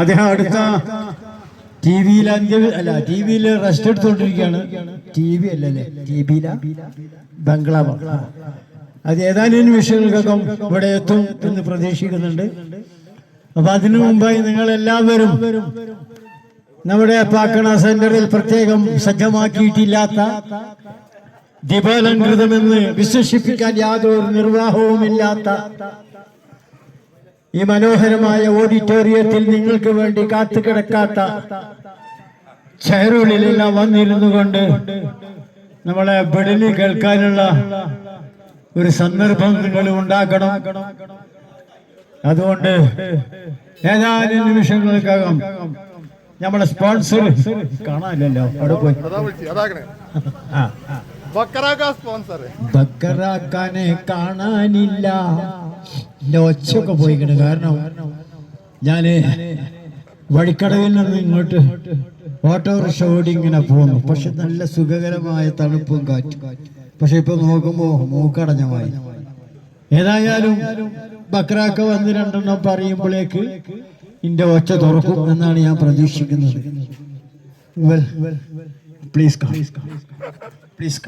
അദ്ദേഹം അടുത്ത ടി വിയിൽ അല്ല ടി വിയിൽ റെസ്റ്റ് എടുത്തുകൊണ്ടിരിക്കുകയാണ്. ടി വി അല്ലല്ലേ? ടി വിയില ബംഗ്ലാവ്. അത് ഏതാനും നിമിഷങ്ങൾക്കകം ഇവിടെ എത്തും എന്ന് പ്രതീക്ഷിക്കുന്നുണ്ട്. അപ്പൊ അതിനു മുമ്പായി നിങ്ങൾ എല്ലാവരും നമ്മുടെ പാക്കണ സെന്ററിൽ പ്രത്യേകം സജ്ജമാക്കിയിട്ടില്ലാത്ത ദീപാലങ്കൃതമെന്ന് വിശ്വസിപ്പിക്കാൻ യാതൊരു നിർവാഹവുമില്ലാത്ത ഈ മനോഹരമായ ഓഡിറ്റോറിയത്തിൽ നിങ്ങൾക്ക് വേണ്ടി കാത്തു കിടക്കാത്ത ചെയറുകളിലെല്ലാം വന്നിരുന്നു കൊണ്ട് നമ്മളെ ബെഡിന് കേൾക്കാനുള്ള ഒരു സന്ദർഭം നിങ്ങൾ ഉണ്ടാക്കണം. അതുകൊണ്ട് ഏതാനും നിമിഷങ്ങൾക്കകം നമ്മളെ സ്പോൺസർ കാണാനില്ലല്ലോ. അവിടെ പോയി. ബക്കറാക്കാനെ കാണാനില്ല. എന്റെ ഒച്ചയൊക്കെ പോയിക്കണ്. കാരണം ഞാൻ വഴിക്കടവിൽ നിന്ന് ഇങ്ങോട്ട് ഓട്ടോറിക്ഷ ഓടി ഇങ്ങനെ പോന്നു. പക്ഷെ നല്ല സുഖകരമായ തണുപ്പും കാറ്റും. പക്ഷെ ഇപ്പൊ നോക്കുമ്പോ മൂക്കടഞ്ഞമായി. ഏതായാലും ബക്രാക്ക വന്ന് രണ്ടെണ്ണം പറയുമ്പോഴേക്ക് ഇന്റെ ഒച്ച തുറക്കും എന്നാണ് ഞാൻ പ്രതീക്ഷിക്കുന്നത്. Well please please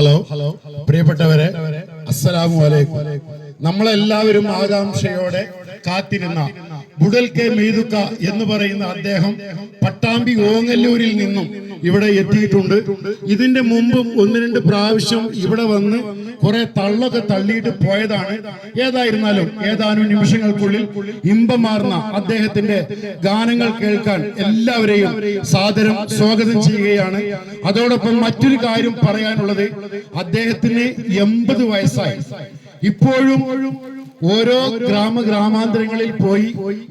hello. Hello പ്രിയപ്പെട്ടവരെ അസ്സലാമു അലൈക്കും. നമ്മളെല്ലാവരും ആകാംക്ഷയോടെ കാത്തിരുന്ന ബുഡൽ കെ മെയ്തുക്ക എന്ന് പറയുന്ന അദ്ദേഹം പട്ടാമ്പി ഓങ്ങല്ലൂരിൽ നിന്നും ഇവിടെ എത്തിയിട്ടുണ്ട്. ഇതിന്റെ മുമ്പും ഒന്ന് രണ്ട് പ്രാവശ്യം ഇവിടെ വന്ന് കുറെ തള്ളൊക്കെ തള്ളിയിട്ട് പോയതാണ്. ഏതായിരുന്നാലും ഏതാനും നിമിഷങ്ങൾക്കുള്ളിൽ ഇമ്പമാർന്ന അദ്ദേഹത്തിന്റെ ഗാനങ്ങൾ കേൾക്കാൻ എല്ലാവരെയും സാദരം സ്വാഗതം ചെയ്യുകയാണ്. അതോടൊപ്പം മറ്റൊരു കാര്യം പറയാനുള്ളത് അദ്ദേഹത്തിന് എൺപത് വയസ്സായി. ഇപ്പോഴും ഓരോ ഗ്രാമ ഗ്രാമാന്തരങ്ങളിൽ പോയി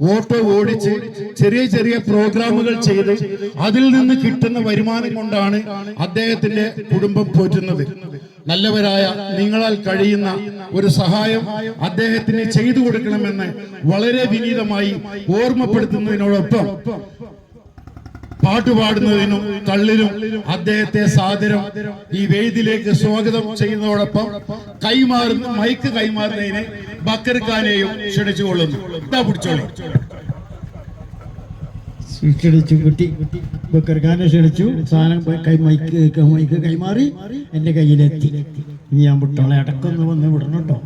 ഓട്ടോ ഓടിച്ച് ചെറിയ ചെറിയ പ്രോഗ്രാമുകൾ ചെയ്ത് അതിൽ നിന്ന് കിട്ടുന്ന വരുമാനം കൊണ്ടാണ് അദ്ദേഹത്തിന്റെ കുടുംബം പോറ്റുന്നത്. നല്ലവരായ നിങ്ങളാൽ കഴിയുന്ന ഒരു സഹായം അദ്ദേഹത്തിന് ചെയ്തു കൊടുക്കണമെന്ന് വളരെ വിനീതമായി ഓർമ്മപ്പെടുത്തുന്നതിനോടൊപ്പം പാട്ടുപാടുന്നതിനും തള്ളിലും അദ്ദേഹത്തെ സാദരം ഈ വേദിയിലേക്ക് സ്വാഗതം ചെയ്യുന്നതോടൊപ്പം കൈമാറുന്ന മൈക്ക് കൈമാറുന്നതിന് ബക്കർഖാനെയും ക്ഷണിച്ചുകൊള്ളുന്നു. ഇതാ പിടിച്ചോളൂ. ക്ഷണിച്ചു കുട്ടി. ബക്കർഖാനെ ക്ഷണിച്ചു. സാധനം കൈ മൈക്ക് മൈക്ക് കൈമാറി. എന്റെ കയ്യിലെത്തി. ഇനി ഞാൻ വിട്ടോളെ അടക്കൊന്ന് വന്ന് വിടണം കേട്ടോ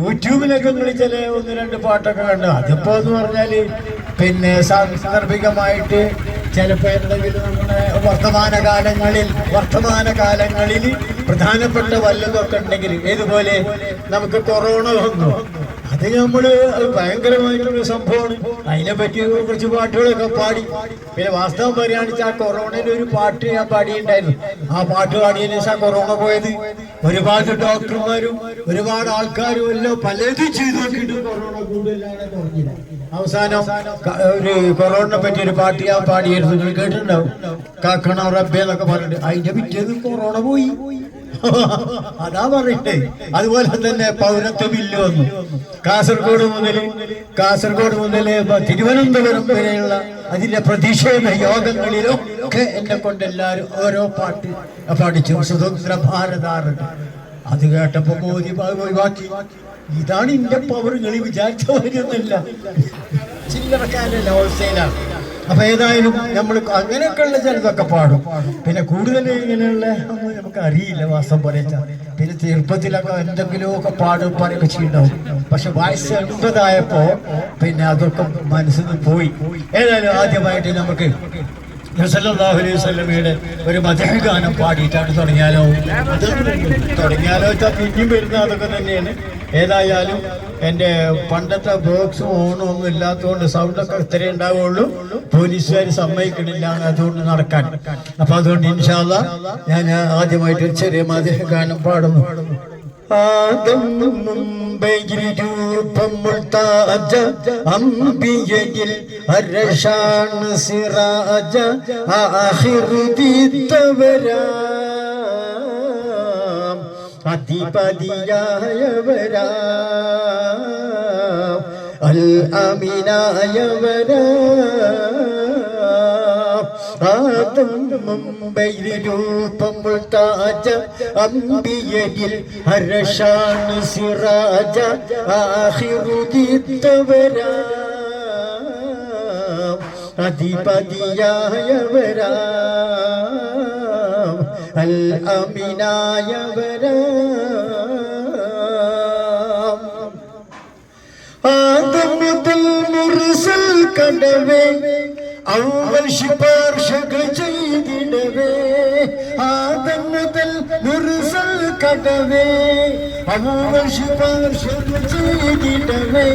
യൂട്യൂബിലൊക്കെ നിങ്ങൾ ചില ഒന്ന് രണ്ട് പാട്ടൊക്കെ കണ്ടു? അതിപ്പോ എന്ന് പറഞ്ഞാൽ പിന്നെ സാന്ദർഭികമായിട്ട് ചിലപ്പോൾ എന്തെങ്കിലും നമ്മുടെ വർത്തമാന കാലങ്ങളിൽ വർത്തമാന കാലങ്ങളിൽ പ്രധാനപ്പെട്ട വല്ലതൊക്കെ ഉണ്ടെങ്കിൽ ഏതുപോലെ നമുക്ക് കൊറോണ വന്നു. അത് നമ്മൾ അത് ഭയങ്കരമായിട്ടുള്ള സംഭവമാണ്. അതിനെ പറ്റി കുറച്ച് പാട്ടുകളൊക്കെ പാടി. പിന്നെ വാസ്തവം പറയുകയാണെന്ന് ആ കൊറോണയിൽ ഒരു പാട്ട് ഞാൻ പാടിയിട്ടുണ്ടായിരുന്നു. ആ പാട്ട് പാടിയതിനു ശേഷം കൊറോണ പോയത് ഒരുപാട് ഡോക്ടർമാരും ഒരുപാട് ആൾക്കാരും എല്ലാം പലതും ചെയ്തു നോക്കിയിട്ട് കൊറോണ കൂടുതലാണ് അവസാനം ഒരു കൊറോണ പറ്റി ഒരു പാട്ട് ഞാൻ പാടിയിരുന്നു നിങ്ങൾ കേട്ടിട്ടുണ്ടാവും? കാക്കണം റബ്ബെ എന്നൊക്കെ പറഞ്ഞിട്ട്. അതിന്റെ പിറ്റേന്ന് കൊറോണ പോയി. അതാ പറയട്ടെ അതുപോലെ തന്നെ പൗരത്വമില്ല വന്നു. കാസർഗോഡ് മുതൽ കാസർഗോഡ് മുതൽ തിരുവനന്തപുരം വരെയുള്ള അതിന്റെ പ്രതിഷേധ യോഗങ്ങളിലൊക്കെ എന്നെ കൊണ്ട് എല്ലാവരും ഓരോ പാട്ട് പാടിച്ചു സ്വതന്ത്ര ഭാരതാറുണ്ട് അത് കേട്ടപ്പോ മോദി ഒഴിവാക്കി. ഇതാണ് ഇന്റെ പവർ കളി വിചാരിച്ച വരുന്നില്ല ചില്ലറക്കാരല്ല ഹോൾസെയിലാണ് അപ്പൊ ഏതായാലും നമ്മൾ അങ്ങനെയൊക്കെയുള്ള ചിലതൊക്കെ പാടും. പിന്നെ കൂടുതൽ ഇങ്ങനെയുള്ള നമുക്ക് അറിയില്ല വാസം പറയാ പിന്നെ ചെറുപ്പത്തിലൊക്കെ എന്തെങ്കിലുമൊക്കെ പാടും പറയൊക്കെ ചെയ്യണ്ടാവും. പക്ഷെ വയസ്സ് എൺപതായപ്പോ പിന്നെ അതൊക്കെ മനസ്സിൽ നിന്ന് പോയി. ഏതായാലും ആദ്യമായിട്ട് നമുക്ക് അലൈഹി വസല്ലമയുടെ ഒരു മധുഗാനം പാടിയിട്ടാണ് തുടങ്ങിയാലോ? അത് തുടങ്ങിയാലോ വെച്ചാൽ പിന്നെയും വരുന്ന അതൊക്കെ തന്നെയാണ്. ഏതായാലും എന്റെ പണ്ടത്തെ ബോക്സും ഓണും ഒന്നും ഇല്ലാത്തതുകൊണ്ട് സൗണ്ടൊക്കെ ഇത്രേ ഉണ്ടാവുള്ളൂ. പോലീസുകാർ സമ്മതിക്കണില്ല അതുകൊണ്ട് നടക്കാൻ. അപ്പൊ അതുകൊണ്ട് ഇൻഷാല്ല ഞാൻ ആദ്യമായിട്ട് ചെറിയ ചെറിയ മധുഗാനം പാടുന്നു. ആദം മുംബൈയിൽ രൂപം മുൾത്താജ അമ്പിയയിൽ അരഷാണ് സിറാജ ആഹിറുദീത്തവരാം അധിപതിയായവരാ. അൽ അമിനായവരാ. ആദം മുംബൈയിൽ രൂപം താജ അമ്പിയയിൽ ഹരഷാണ് സിറാജ ആഹിറുദിത്തവരാ അധിപതിയായവരാ. അൽ അമിനായവരാ ആദം മുതൽ മുറിസൽ കടവേ അവൾ ശുപാർശകൾ ചെയ്തിടവേ ആദം മുതൽ മുറിസൽ കടവേ അവൾ ശുപാർശകൾ ചെയ്തിടവേ